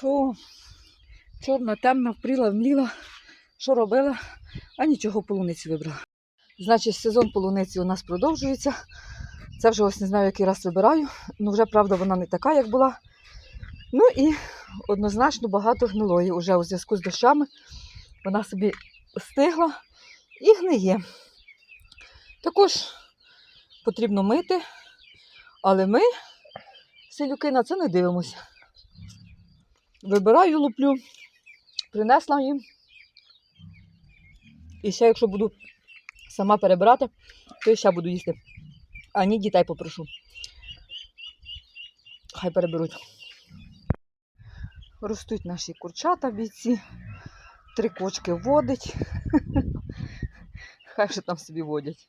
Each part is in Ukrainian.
Фу, чорна, темна, впріла, вмліла. Що робила? А нічого полуниці вибрала. Значить, сезон полуниці у нас продовжується. Це вже ось не знаю, який раз вибираю. Ну, вже, правда, вона не така, як була. Ну і однозначно багато гнилої. Уже у зв'язку з дощами вона собі стигла і гниє. Також потрібно мити, але ми, селюки, на це не дивимося. Вибираю, луплю, принесла їм. І ще, якщо буду сама перебирати, то ще буду їсти. А ні, дітей попрошу. Хай переберуть. Ростуть наші курчата бійці. Три кочки водить. Хай вже там собі водять.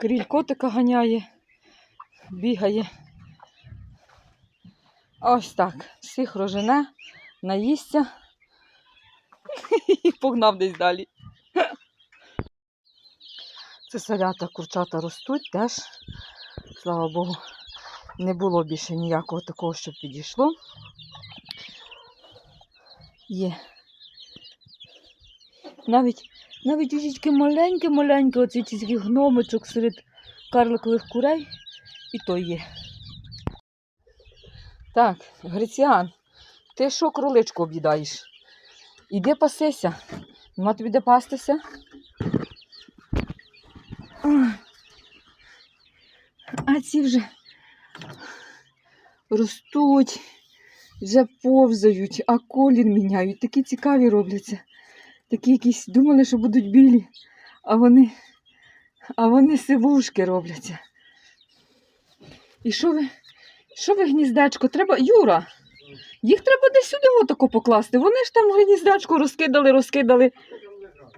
Кріль котика ганяє, бігає. Ось так. Всіх рожене, наїсться і погнав десь далі. Це салята, курчата ростуть теж. Слава Богу, не було більше ніякого такого, щоб підійшло. Є. Навіть, навіть тільки маленьке-маленьке, оці тільки гномичок серед карликових курей, і то є. Так, Гриціан, ти що кроличку об'їдаєш? Іди пасися. Нема тобі де пастися? А ці вже ростуть, вже повзають, а колір міняють. Такі цікаві робляться. Такі якісь думали, що будуть білі, а вони, а вони сивушки робляться. І що ви, що ви гніздечко? Треба. Юра, їх треба десь сюди отако покласти. Вони ж там гніздечко розкидали, розкидали.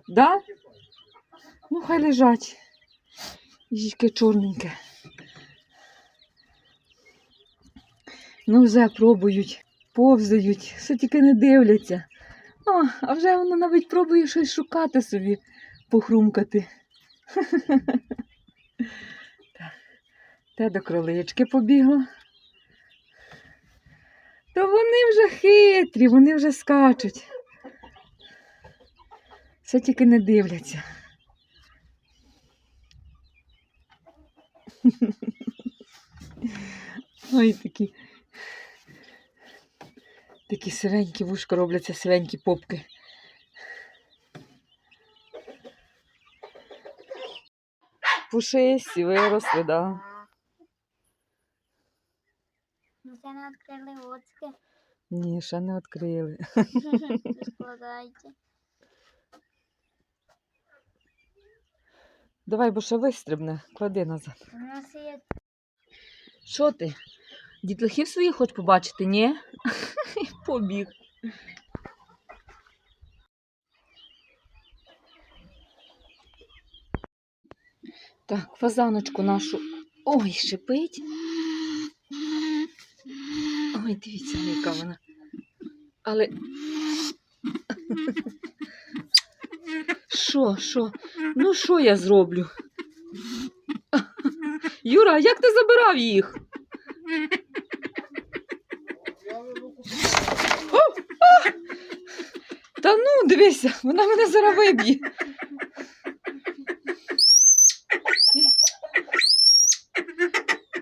Да? Ну, хай лежать. Яке чорненьке. Ну, вже пробують, повзають, все тільки не дивляться. О, а вже воно навіть пробує щось шукати собі, похрумкати. Те до кролички побігло. Вони вже хитрі, вони вже скачуть. Все тільки не дивляться. Ой, такі. Такі сиренькі вушка робляться, сиренькі попки. Пушисті виросли, да. Це не відкрили оцьки. Ні, ще не відкрили. Складайте. Давай, бо ще вистрибне, клади назад. У нас є Що ти? Дітлахів своїх хоч побачити, ні? Побіг. Так, фазаночку нашу. Ой, шипить. Ой, дивіться, яка вона. Але. Що, що? Ну, що я зроблю? Юра, як ти забирав їх? О, а! Та ну, дивися, вона мене зараз виб'є.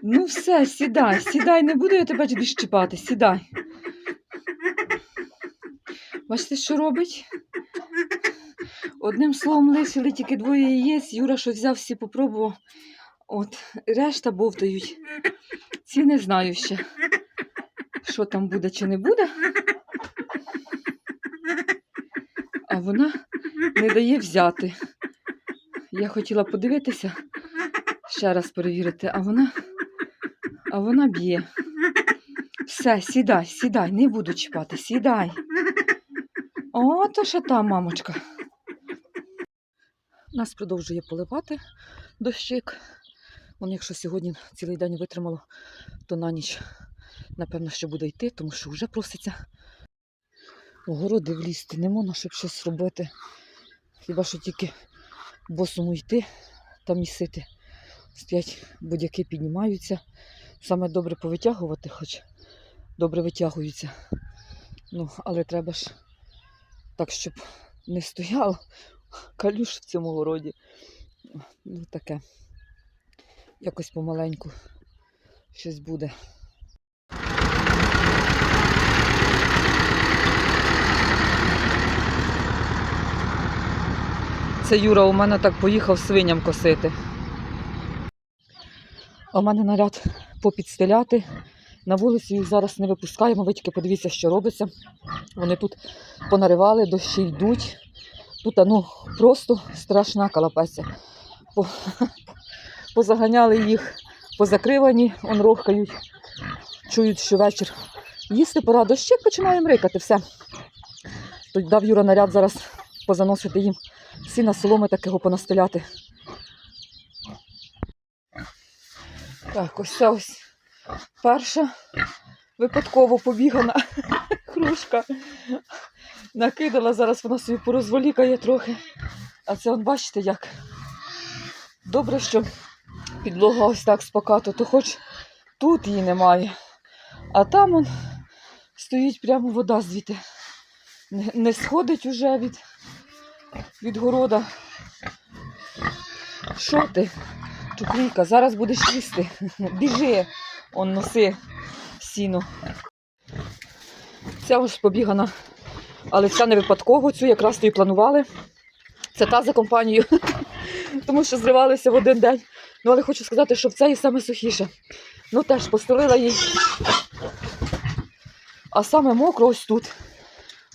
Ну все, сідай, сідай, не буду я тебе тобі щіпати, сідай. Бачите, що робить? Одним словом, лишили тільки двоє яєць, Юра що взяв всі попробував. От, решта бовтають. Ці не знаю ще, що там буде чи не буде. А вона не дає взяти. Я хотіла подивитися, ще раз перевірити, а вона, а вона б'є. Все, сідай, сідай, не буду чіпати, сідай. О, то що та мамочка. Нас продовжує поливати дощик. Вон, якщо сьогодні цілий день витримало, то на ніч, напевно, що буде йти, тому що вже проситься. У городи влізти не можна, щоб щось робити. Хіба що тільки босому йти та місити. Стоять будь-які піднімаються. Саме добре повитягувати, хоч добре витягуються. Ну, але треба ж так, щоб не стояло калюш в цьому городі. Ну, таке. Якось помаленьку щось буде. Це Юра у мене так поїхав свиням косити. А в мене наряд попідстеляти. На вулицю їх зараз не випускаємо. Ви подивіться, що робиться. Вони тут понаривали, дощі йдуть. Тут ну, просто страшна калапеця. Позаганяли їх, позакривані, он рохкають, чують, що вечір їсти пора. Дощик починає мрикати, все. Тут дав Юра наряд зараз позаносити їм сіна соломи такого понастеляти. Так, ось це ось перша випадково побігана кружка. Накидала, зараз вона собі порозволікає трохи. А це, от бачите, як добре, що підлога ось так спокато, то хоч тут її немає. А там он стоїть прямо вода звідти. Не сходить уже від, від города. Що ти, чуклійка, зараз будеш їсти. Біжи, он носи сіно. Ця ось побігана, але це не випадково, цю якраз то і планували. Це та за компанію, тому що зривалися в один день. Ну, але хочу сказати, що в це і саме сухіше. Ну теж постелила їй. А саме мокро ось тут.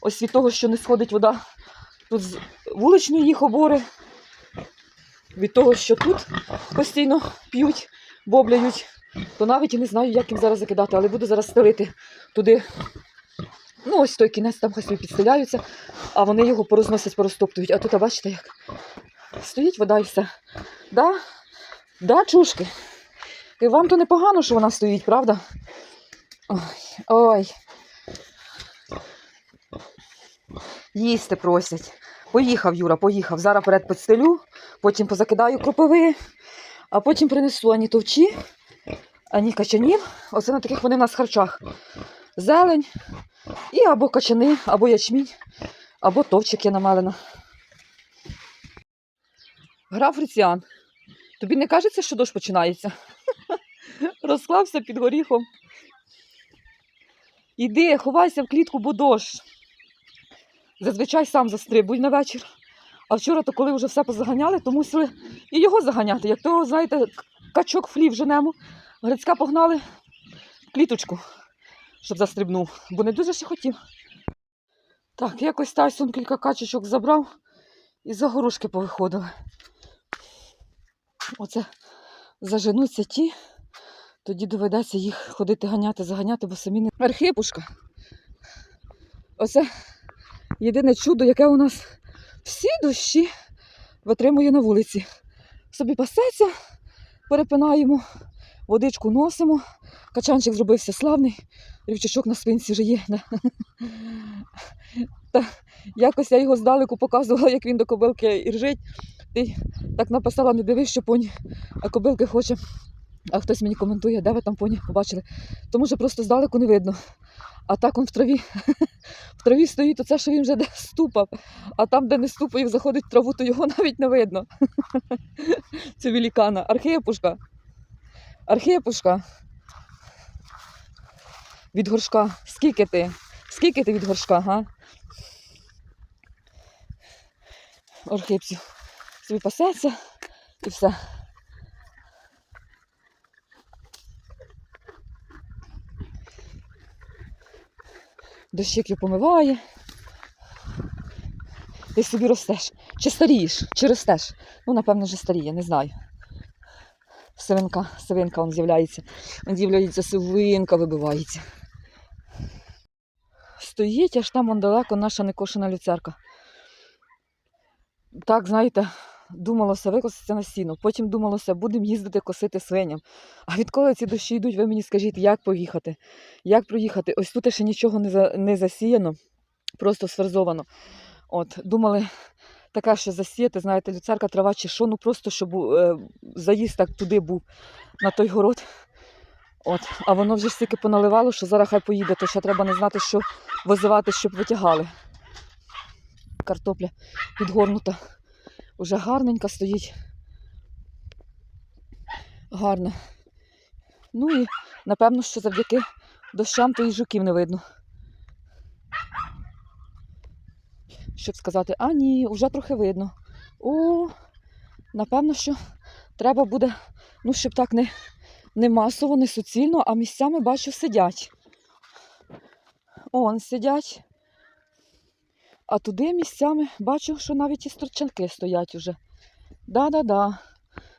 Ось від того, що не сходить вода. Тут з вуличні їх обори. Від того, що тут постійно п'ють, бобляють, то навіть і не знаю, як їм зараз закидати, але буду зараз стелити туди. Ну, ось той кінець, там хай собі підстеляються, а вони його порозносять, порозтоптують. А тут, а бачите, як стоїть вода і все. Да? Да, чушки? І вам то непогано, що вона стоїть, правда? Ой, ой. Їсти просять. Поїхав, Юра, поїхав. Зараз перед підстелю, потім позакидаю кропиви, а потім принесу ані товчі, ані качанів. Оце на таких вони в нас харчах. Зелень і або качани, або ячмінь, або товчик є намелена. Граф Фріціан, тобі не кажеться, що дощ починається? Розклався під горіхом. Іди, ховайся в клітку, бо дощ. Зазвичай сам застрибуй на вечір. А вчора, то коли вже все позаганяли, то мусили і його заганяти. Як того, знаєте, качок флів женемо. Грицька погнали кліточку, щоб застрибнув, бо не дуже ще хотів. Так, якось Тайсон кілька качечок забрав і за горушки повиходили. Оце заженуться ті, тоді доведеться їх ходити ганяти, заганяти, бо самі не. Архипушка. Оце єдине чудо, яке у нас всі дощі витримує на вулиці. Собі пасеться, перепинаємо, водичку носимо. Качанчик зробився славний, рівчачок на спинці вже є. Та якось я його здалеку показувала, як він до кобилки і. Ти так написала, не дивись, що поні, а кобилки хоче. А хтось мені коментує, де ви там поні побачили. Тому що просто здалеку не видно. А так він в траві. В траві стоїть, то це, що він вже де ступав. А там, де не ступив, заходить в траву, то його навіть не видно. Це великана. Архієпушка. Архієпушка. Від горшка. Скільки ти? Скільки ти від горшка, га? Архипцю. Собі пасеться і все. Дощик його помиває. Ти собі ростеш. Чи старієш, чи ростеш? Ну, напевно, вже старіє, не знаю. Сивинка, сивинка он з'являється. Он з'являється сивинка, вибивається. Стоїть аж там он далеко наша некошена люцерка. Так, знаєте, думалося викоситься на сіно. Потім думалося, будемо їздити косити свиням. А відколи ці дощі йдуть, ви мені скажіть, як поїхати? Як проїхати? Ось тут ще нічого не, за, не засіяно, просто сферзовано. От, думали, така ще засіяти, знаєте, люцерка, трава чи що, ну просто щоб е, заїзд так туди був, на той город. От, а воно вже стільки поналивало, що зараз хай поїде, то ще треба не знати, що визивати, щоб витягали. Картопля підгорнута. Уже гарненька стоїть. Гарна. Ну і напевно, що завдяки дощам то і жуків не видно. Щоб сказати, а ні, вже трохи видно. О, напевно, що треба буде, ну, щоб так не, не масово, не суцільно, а місцями бачу сидять. Он сидять. А туди місцями бачу, що навіть і сторчанки стоять уже. Да-да-да.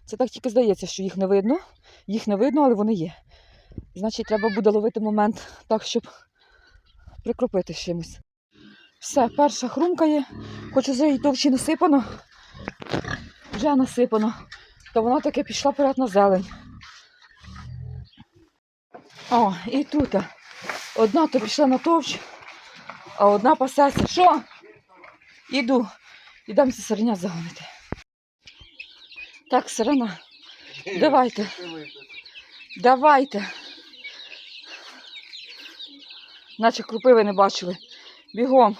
Це так тільки здається, що їх не видно. Їх не видно, але вони є. Значить, треба буде ловити момент так, щоб прикропити чимось. Все, перша хрумкає. Хоч уже і товчі насипано. Вже насипано. То вона таки пішла перед на зелень. О, і тут. Одна то пішла на товч, а одна пасеться. Що? Іду. Ідемо це сиреня загонити. Так, сирена, давайте. Давайте. Наче крупи ви не бачили. Бігом.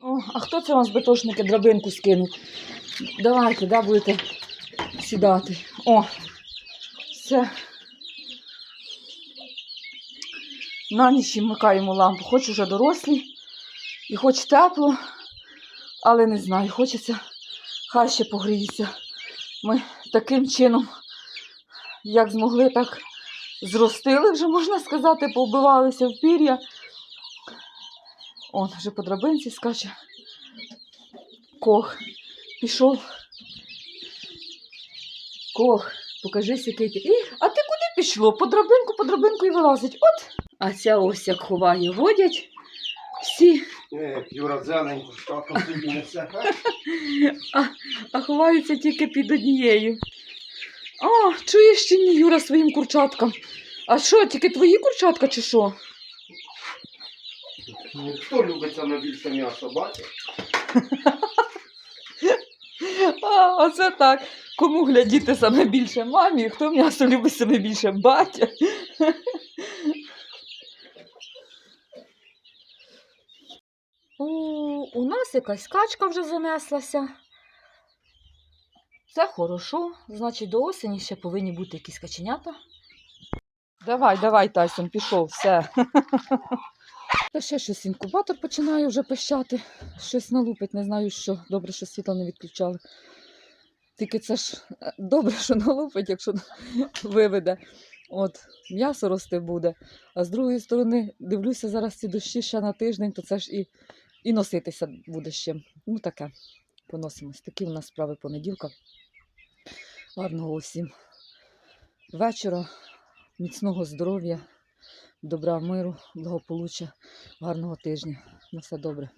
О, а хто це вам з бетошники драбинку скинув? Давайте, да, будете сідати. О, все. На ніч вмикаємо лампу. Хоч уже дорослі і хоч тепло, але не знаю, хочеться, хай ще погріється. Ми таким чином, як змогли, так зростили, вже можна сказати, повбивалися в пір'я. Он вже по драбинці скаче. Кох пішов. Кох, покажись, який ти. І, а ти куди пішло? По драбинку, по драбинку і вилазить. От. А ця ось як ховає, водять всі, Е, Юра зеленьку штатом тобі несе. а ховаються тільки під однією. А, чуєш чи ні, Юра, своїм курчаткам? А що, тільки твої курчатка чи що? Ну, Хто любить саме більше м'ясо, бачиш? А, оце так. Кому глядіти саме більше мамі, хто м'ясо любить саме більше батя. У, у нас якась качка вже занеслася. Це хорошо. Значить, до осені ще повинні бути якісь каченята. Давай, давай, Тайсон, пішов, все. Та ще щось інкубатор починає вже пищати. Щось налупить, не знаю що. Добре, що світло не відключали. Тільки це ж е, добре, що налупить, якщо виведе. От, м'ясо рости буде. А з другої сторони, дивлюся, зараз ці дощі ще на тиждень, то це ж і, і носитися буде ще. Ну таке, поносимось. Такі в нас справи понеділка. Гарного усім вечора, міцного здоров'я, добра, миру, благополуччя, гарного тижня. На все добре.